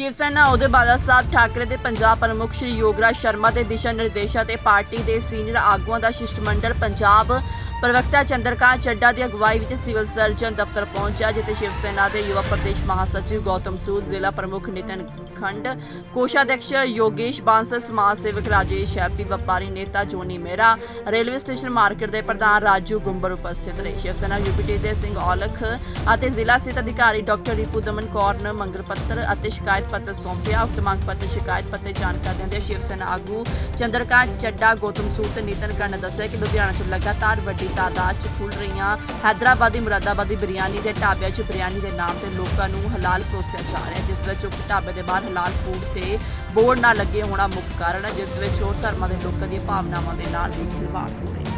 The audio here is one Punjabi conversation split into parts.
ਸ਼ਿਵ ਸੈਨਾ ਉਹਦੇ ਅਹੁਦੇਬਾਜ਼ਾ ਸਾਹਿਬ ਠਾਕਰੇ ਦੇ ਪੰਜਾਬ ਪ੍ਰਮੁੱਖ ਸ਼੍ਰੀ ਯੋਗਰਾਜ ਸ਼ਰਮਾ ਦੇ ਦਿਸ਼ਾ ਨਿਰਦੇਸ਼ਾਂ ਤੇ ਪਾਰਟੀ ਦੇ ਸੀਨੀਅਰ ਆਗੂਆਂ ਦਾ ਸ਼ਿਸ਼ਟਮੰਡਲ ਪੰਜਾਬ ਪ੍ਰਵਕਤਾ ਚੰਦਰਕਾਂਤ ਚੱਡਾ ਦੀ ਅਗਵਾਈ ਵਿੱਚ ਸਿਵਲ ਸਰਜਨ ਦਫ਼ਤਰ ਪਹੁੰਚਿਆ, ਜਿੱਥੇ ਸ਼ਿਵ ਸੈਨਾ ਦੇ ਯੁਵਾ ਪ੍ਰਦੇਸ਼ ਮਹਾਸਚਿਵ ਗੌਤਮ ਸੂਦ, ਜ਼ਿਲ੍ਹਾ ਪ੍ਰਮੁੱਖ ਨਿਤਨ ਖੰਡ ਕੋਸ਼ਾਧਿਕਸ਼ ਯੋਗੇਸ਼ ਬਾਂਸਲ ਸਮਾਜ ਸੇਵਕ ਰਾਜੇਸ਼ ਹੈਪੀ ਵਪਾਰੀ ਨੇਤਾ ਜੋਨੀ ਮੇਰਾ, ਰੇਲਵੇ ਸਟੇਸ਼ਨ ਮਾਰਕੀਟ ਦੇ ਪ੍ਰਧਾਨ ਰਾਜੂ ਗੁੰਬਰ ਉਪਸਥਿਤ ਰਹੇ। ਸ਼ਿਵ ਸੈਨਾ ਯੂਪੀਟੀ ਦੇ ਸਿੰਘ ਔਲਖ ਅਤੇ ਜ਼ਿਲ੍ਹਾ ਸਿਹਤ ਅਧਿਕਾਰੀ ਡਾਕਟਰ ਰਿਪੂ ਦਮਨ ਕੌਰ ਨੇ ਮੰਗ ਪੱਤਰ ਅਤੇ ਸ਼ਿਕਾਇਤ ਪੱਤਰ ਸੌਂਪਿਆ। ਉਕਤ ਮੰਗ ਪੱਤਰ, ਸ਼ਿਕਾਇਤ ਪੱਤਰ ਜਾਣਕਾਰੀ ਦਿੰਦੇ ਸ਼ਿਵ ਸੈਨਾ ਆਗੂ ਚੰਦਰਕਾਂਤ ਚੱਡਾ, ਗੌਤਮ ਸੂਦ ਤੇ ਨਿਤਨ ਕੰਨ ਨੇ ਦੱਸਿਆ ਕਿ ਲੁਧਿਆਣਾ 'ਚ ਲਗਾਤਾਰ ਵੱਡੀ ਤਾਦਾਦ 'ਚ ਖੁੱਲ ਰਹੀਆਂ। ਹੈਦਰਾਬਾਦੀ, ਮੁਰਾਦਾਬਾਦੀ ਬਿਰਿਆਨੀ ਦੇ ਢਾਬਿਆਂ 'ਚ ਬਿਰਿਆਨੀ ਦੇ ਨਾਮ ਤੇ ਲੋਕਾਂ ਨੂੰ ਹਲਾਲ ਪਰੋਸਿਆ ਜਾ ਰਿਹਾ ਜਿਸ ਵਿੱਚ ਉਕਤ ਢਾਬੇ ਦੇ ਬਾਹਰ ਹਲਾਲ ਫੂਡ ਤੇ ਬੋਰਡ ਨਾ ਲੱਗੇ ਹੋਣਾ ਮੁੱਖ ਕਾਰਨ ਹੈ, ਜਿਸ ਵਿੱਚ ਹੋਰ ਧਰਮਾਂ ਦੇ ਲੋਕਾਂ ਦੀਆਂ ਭਾਵਨਾਵਾਂ ਦੇ ਨਾਲ ਵੀ ਖਿਲਵਾੜ ਹੋ ਰਿਹਾ ਹੈ।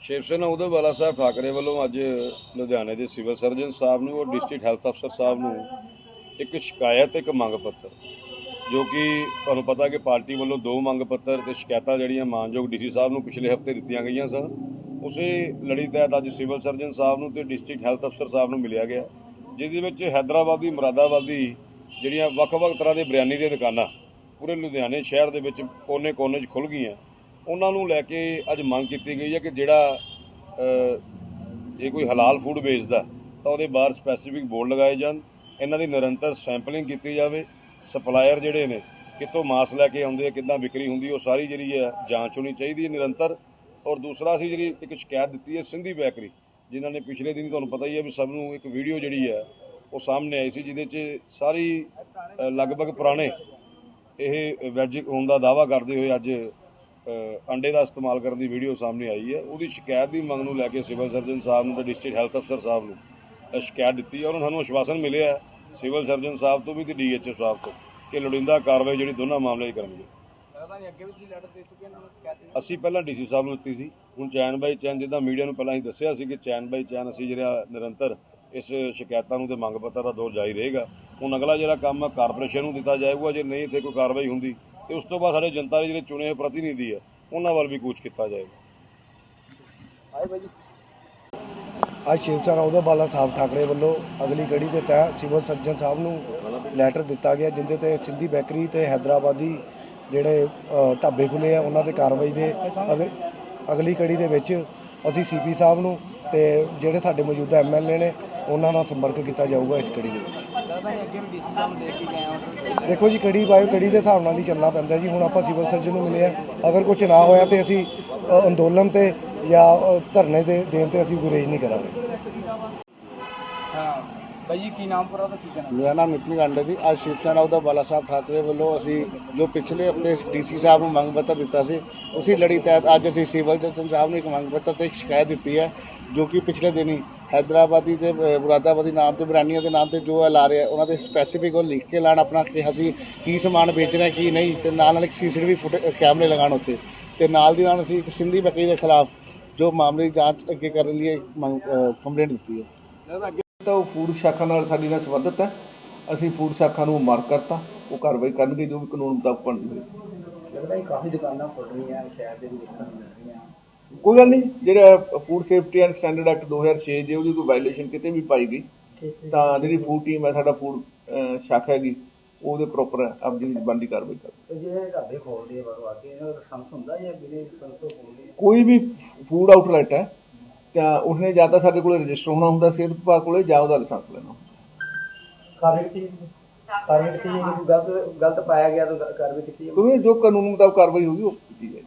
ਸ਼ਿਵ ਸੈਨਾ ਉਦੇਵਾਲਾ ਸਾਹਿਬ ਠਾਕਰੇ ਵੱਲੋਂ ਅੱਜ ਲੁਧਿਆਣੇ ਦੇ ਸਿਵਲ ਸਰਜਨ ਸਾਹਿਬ ਨੂੰ ਔਰ ਡਿਸਟ੍ਰਿਕਟ ਹੈਲਥ ਅਫਸਰ ਸਾਹਿਬ ਨੂੰ ਇੱਕ ਸ਼ਿਕਾਇਤ, ਇੱਕ ਮੰਗ ਪੱਤਰ, ਜੋ ਕਿ ਤੁਹਾਨੂੰ ਪਤਾ ਕਿ ਪਾਰਟੀ ਵੱਲੋਂ ਦੋ ਮੰਗ ਪੱਤਰ ਤੇ ਸ਼ਿਕਾਇਤਾਂ ਜਿਹੜੀਆਂ ਮਾਨਯੋਗ ਡੀਸੀ ਸਾਹਿਬ ਨੂੰ ਪਿਛਲੇ ਹਫ਼ਤੇ ਦਿੱਤੀਆਂ ਗਈਆਂ ਸਨ। ਉਸੇ ਲੜੀ ਤਹਿਤ ਅੱਜ ਸਿਵਲ ਸਰਜਨ ਸਾਹਿਬ ਨੂੰ ਤੇ ਡਿਸਟ੍ਰਿਕਟ ਹੈਲਥ ਅਫਸਰ ਸਾਹਿਬ ਨੂੰ ਮਿਲਿਆ ਗਿਆ, ਜਿਹਦੇ ਵਿੱਚ ਹੈਦਰਾਬਾਦ ਹੈਦਰਾਬਾਦੀ ਮੁਰਾਦਾਬਾਦੀ ਜਿਹੜੀਆਂ ਵੱਖ-ਵੱਖ ਤਰ੍ਹਾਂ ਦੇ ਬਿਰਿਆਨੀ ਦੀਆਂ ਦੁਕਾਨਾਂ ਪੂਰੇ ਲੁਧਿਆਣੇ ਸ਼ਹਿਰ ਦੇ ਵਿੱਚ ਕੋਨੇ-ਕੋਨੇ 'ਚ ਖੁੱਲ ਗਈਆਂ। ਉਹਨਾਂ ਨੂੰ ਲੈ ਕੇ ਅੱਜ ਮੰਗ ਕੀਤੀ ਗਈ ਹੈ ਕਿ ਜਿਹੜਾ ਜੇ ਕੋਈ ਹਲਾਲ ਫੂਡ ਵੇਚਦਾ, ਤਾਂ ਉਹਦੇ ਬਾਹਰ ਸਪੈਸੀਫਿਕ ਬੋਰਡ ਲਗਾਏ ਜਾਣ, ਇਹਨਾਂ ਦੀ ਨਿਰੰਤਰ ਸੈਂਪਲਿੰਗ ਕੀਤੀ ਜਾਵੇ ਸਪਲਾਇਰ ਜਿਹੜੇ ਨੇ, ਕਿੱਥੋਂ ਮਾਸ ਲੈ ਕੇ ਆਉਂਦੇ ਆ, ਕਿੱਦਾਂ ਵਿਕਰੀ ਹੁੰਦੀ ਉਹ ਸਾਰੀ ਜਿਹੜੀ ਹੈ ਜਾਂਚ ਹੋਣੀ ਚਾਹੀਦੀ ਹੈ ਨਿਰੰਤਰ। ਔਰ ਦੂਸਰਾ ਅਸੀਂ ਜਿਹੜੀ ਇੱਕ ਸ਼ਿਕਾਇਤ ਦਿੱਤੀ ਹੈ ਸਿੰਧੀ ਬੈਕਰੀ, ਜਿਨ੍ਹਾਂ ਨੇ ਪਿਛਲੇ ਦਿਨ ਤੁਹਾਨੂੰ ਪਤਾ ਹੀ ਹੈ ਵੀ ਸਭ ਨੂੰ ਇੱਕ ਵੀਡੀਓ ਜਿਹੜੀ ਹੈ, ਉਹ ਸਾਹਮਣੇ ਆਈ ਸੀ, ਜਿਹਦੇ 'ਚ ਸਾਰੀ ਲਗਭਗ ਪੁਰਾਣੇ ਇਹ ਵੈਜ ਹੋਣ ਦਾ ਦਾਵਾ ਕਰਦੇ ਹੋਏ ਅੱਜ ਅੰਡੇ ਦਾ ਇਸਤੇਮਾਲ ਕਰਨ ਦੀ ਵੀਡੀਓ ਸਾਹਮਣੇ ਆਈ ਹੈ। ਉਹਦੀ ਸ਼ਿਕਾਇਤ ਦੀ ਮੰਗ ਨੂੰ ਲੈ ਕੇ ਸਿਵਲ ਸਰਜਨ ਸਾਹਿਬ ਨੂੰ ਤੇ ਡਿਸਟ੍ਰਿਕਟ ਹੈਲਥ ਅਫਸਰ ਸਾਹਿਬ ਨੂੰ ਸ਼ਿਕਾਇਤ ਦਿੱਤੀ ਔਰ ਉਹਨਾਂ ਨੂੰ ਅਸ਼ਵਾਸਨ ਮਿਲਿਆ ਸਿਵਲ ਸਰਜਨ ਸਾਹਿਬ ਤੋਂ ਵੀ ਤੇ ਡੀਐਚਓ ਸਾਹਿਬ ਤੋਂ, ਕਿ ਲੋੜੀਂਦਾ ਕਾਰਵਾਈ ਜਿਹੜੀ ਦੋਨਾਂ ਮਾਮਲੇ 'ਚ ਕਰਨਗੇ। ਅਸੀਂ ਪਹਿਲਾਂ ਡੀਸੀ ਸਾਹਿਬ ਨੂੰ ਦਿੱਤੀ ਸੀ। ਹੁਣ ਚੈਨ ਬਾਈ ਚੈਨ ਜਿੱਦਾਂ ਮੀਡੀਆ ਨੂੰ ਪਹਿਲਾਂ ਹੀ ਦੱਸਿਆ ਸੀ ਕਿ ਚੈਨ ਬਾਈ ਚੈਨ ਅਸੀਂ ਜਿਹੜਾ ਨਿਰੰਤਰ ਇਸ ਸ਼ਿਕਾਇਤਾਂ ਨੂੰ ਤੇ ਮੰਗ ਪੱਤਰ ਦਾ ਦੌਰ ਜਾਰੀ ਰਹੇਗਾ। ਹੁਣ ਅਗਲਾ ਜਿਹੜਾ ਕੰਮ ਹੈ ਕਾਰਪੋਰੇਸ਼ਨ ਨੂੰ ਦਿੱਤਾ ਜਾਏਗਾ ਜੇ ਨਹੀਂ ਇੱਥੇ ਕੋਈ ਕਾਰਵਾਈ ਹੁੰਦੀ ਤੇ ਉਸ ਤੋਂ ਬਾਅਦ ਸਾਡੇ ਜਨਤਾ ਦੇ ਜਿਹੜੇ ਚੁਣੇ ਹੋਏ ਪ੍ਰਤੀਨਿਧੀ ਆ ਉਹਨਾਂ ਵੱਲ ਵੀ ਕੂਚ ਕੀਤਾ ਜਾਏਗਾ। ਅੱਜ ਸ਼ਿਵ ਉਹਦਾ ਬਾਲਾ ਸਾਹਿਬ ਠਾਕਰੇ ਵੱਲੋਂ ਅਗਲੀ ਕੜੀ ਦੇ ਤਹਿਤ ਸਿਵਲ ਸਰਜਨ ਸਾਹਿਬ ਨੂੰ ਲੈਟਰ ਦਿੱਤਾ ਗਿਆ ਜਿੰਦੇ ਤੇ ਸਿੰਧੀ ਬੇਕਰੀ ਤੇ ਹੈਦਰਾਬਾਦੀ ਜਿਹੜੇ ਢਾਬੇ ਖੁੱਲੇ ਆ, ਉਹਨਾਂ ਤੇ ਕਾਰਵਾਈ ਦੇ ਅਗ- ਅਗਲੀ ਕੜੀ ਦੇ ਵਿੱਚ ਅਸੀਂ ਸੀਪੀ ਸਾਹਿਬ ਨੂੰ ਤੇ ਜਿਹੜੇ ਸਾਡੇ ਮੌਜੂਦਾ ਐਮਐਲਏ ਨੇ, ਉਹਨਾਂ ਨਾਲ ਸੰਪਰਕ ਕੀਤਾ ਜਾਊਗਾ ਇਸ ਕੜੀ ਦੇ ਵਿੱਚ। ਦੇਖੋ ਜੀ, ਕੜੀ ਬਾਇਓ ਕੜੀ ਦੇ ਹਿਸਾਬ ਨਾਲ ਹੀ ਚੱਲਣਾ ਪੈਂਦਾ ਜੀ। ਹੁਣ ਆਪਾਂ ਸਿਵਲ ਸਰਜਨ ਨੂੰ ਮਿਲੇ ਆ। ਅਗਰ ਕੁਝ ਨਾ ਹੋਇਆ ਤੇ ਅਸੀਂ ਅੰਦੋਲਨ ਤੇ ਜਾਂ ਧਰਨੇ ਦੇ ਦੇਣ ਤੇ ਅਸੀਂ ਗੁਰੇਜ਼ ਨਹੀਂ ਕਰਾਂਗੇ। ਜੀ ਕੀ ਨਾਮ ਪੂਰਾ ਤਾਂ ਕੀ ਕਹਿਣਾ? ਮੇਰਾ ਨਾਮ ਨਿਤਿਨ ਗਾਂਡੇ ਜੀ। ਅੱਜ ਸ਼ਿਵ ਸੈਨਾ ਉਹਦਾ ਬਾਲਾ ਸਾਹਿਬ ਠਾਕਰੇ ਵੱਲੋਂ ਅਸੀਂ ਜੋ ਪਿਛਲੇ ਹਫ਼ਤੇ ਡੀਸੀ ਸਾਹਿਬ ਨੂੰ ਮੰਗ ਪੱਤਰ ਦਿੱਤਾ ਸੀ ਉਸੇ ਲੜੀ ਤਹਿਤ ਅੱਜ ਅਸੀਂ ਸਿਵਲ ਜੱਜ ਸਾਹਿਬ ਨੂੰ ਇੱਕ ਮੰਗ ਪੱਤਰ ਤੇ ਇੱਕ ਸ਼ਿਕਾਇਤ ਦਿੱਤੀ ਹੈ ਜੋ ਕਿ ਪਿਛਲੇ ਦਿਨੀ ਹੈਦਰਾਬਾਦੀ ਤੇ ਮੁਰਾਦਾਬਾਦੀ ਨਾਮ ਤੇ ਬਰਾਨੀਆਂ ਦੇ ਨਾਮ ਤੇ ਜੋ ਇਹ ਲਾ ਰਹੇ ਆ ਉਹਨਾਂ ਦੇ ਸਪੈਸੀਫਿਕ ਉਹ ਲਿਖ ਕੇ ਲਾਣ ਆਪਣਾ ਕਿ ਅਸੀਂ ਕੀ ਸਮਾਨ ਵੇਚਣਾ ਕੀ ਨਹੀਂ ਤੇ ਨਾਲ ਨਾਲ ਇੱਕ ਸੀਸੀਟੀਵੀ ਫੁਟ ਕੈਮਰੇ ਲਗਾਉਣ ਉੱਤੇ। ਤੇ ਨਾਲ ਦੀ ਨਾਲ ਅਸੀਂ ਇੱਕ ਸਿੰਧੀ ਬੱਕਰੀ ਦੇ ਖਿਲਾਫ ਜੋ ਮਾਮਲੇ ਦੀ ਜਾਂਚ ਅੱਗੇ ਕਰਨ ਲਈ ਕੰਪਲੇਂਟ ਦਿੱਤੀ ਹੈ। ਫੂਡ ਸ਼ਾਖਾ ਨਾਲ ਸਾਡੀ ਨਾਲ ਸੰਬੰਧਿਤ ਹੈ। ਅਸੀਂ ਫੂਡ ਸ਼ਾਖਾ ਨੂੰ ਮਾਰਕ ਕਰਤਾ। ਉਹ ਕਾਰਵਾਈ ਕਰਨਗੇ ਜੋ ਵੀ ਕਾਨੂੰਨ ਮੁਤਾਬਕ ਬਣਦੀ ਹੋਈ। ਲੱਗਦਾ ਕਾਫੀ ਦੁਕਾਨਾਂ ਖੁੱਲ ਰਹੀਆਂ ਸ਼ਹਿਰ ਦੇ ਵਿੱਚ ਮਿਲ ਰਹੀਆਂ। ਕੋਈ ਗੱਲ ਨਹੀਂ ਜਿਹੜਾ food safety and standard act 2006 ਜੇ ਉਹਦੀ ਕੋਈ ਵਾਇਲੇਸ਼ਨ ਕਿਤੇ ਵੀ ਪਾਈ ਗਈ ਤਾਂ ਜਿਹੜੀ ਫੂਡ ਟੀਮ ਹੈ ਸਾਡਾ ਫੂਡ ਸ਼ਾਖਾ ਹੈਗੀ ਉਹਦੇ ਪ੍ਰੋਪਰ ਆਪ ਜੀ ਬਣਦੀ ਕਾਰਵਾਈ ਕਰ ਤੇ ਜਿਹੜੇ ਢਾਬੇ ਖੋਲਦੇ ਆ ਬਾਹਰੋਂ ਆ ਕੇ ਇਹਨਾਂ ਦਾ ਲਾਇਸੈਂਸ ਹੁੰਦਾ ਜਾਂ ਬਿਨਾਂ ਲਾਇਸੈਂਸ ਤੋਂ ਖੋਲਦੇ ਆ? ਕੋਈ ਵੀ ਫੂਡ ਆਊਟਲੈਟ ਹੈ ਤਾਂ ਉਸਨੇ ਜਾਂ ਤਾਂ ਸਾਡੇ ਕੋਲ ਰਜਿਸਟਰ ਹੋਣਾ ਹੁੰਦਾ ਸਿਹਤ ਵਿਭਾਗ ਕੋਲੇ ਜਾਂ ਉਹਦਾ ਲਾਇਸੈਂਸ ਲੈਣਾ ਹੁੰਦਾ। ਕਾਰਵਾਈ ਕੀਤੀ ਕਾਰਵਾਈ ਕੀਤੀ ਗਲਤ ਗਲਤ ਪਾਇਆ ਗਿਆ ਤਾਂ ਕਾਰਵਾਈ ਕੀਤੀ। ਕਿਉਂਕਿ ਜੋ ਕਾਨੂੰਨ ਮੁਤਾਬਕ ਕਾਰਵਾਈ ਹੋਗੀ ਉਹ ਕੀਤੀ ਜਾਏਗੀ।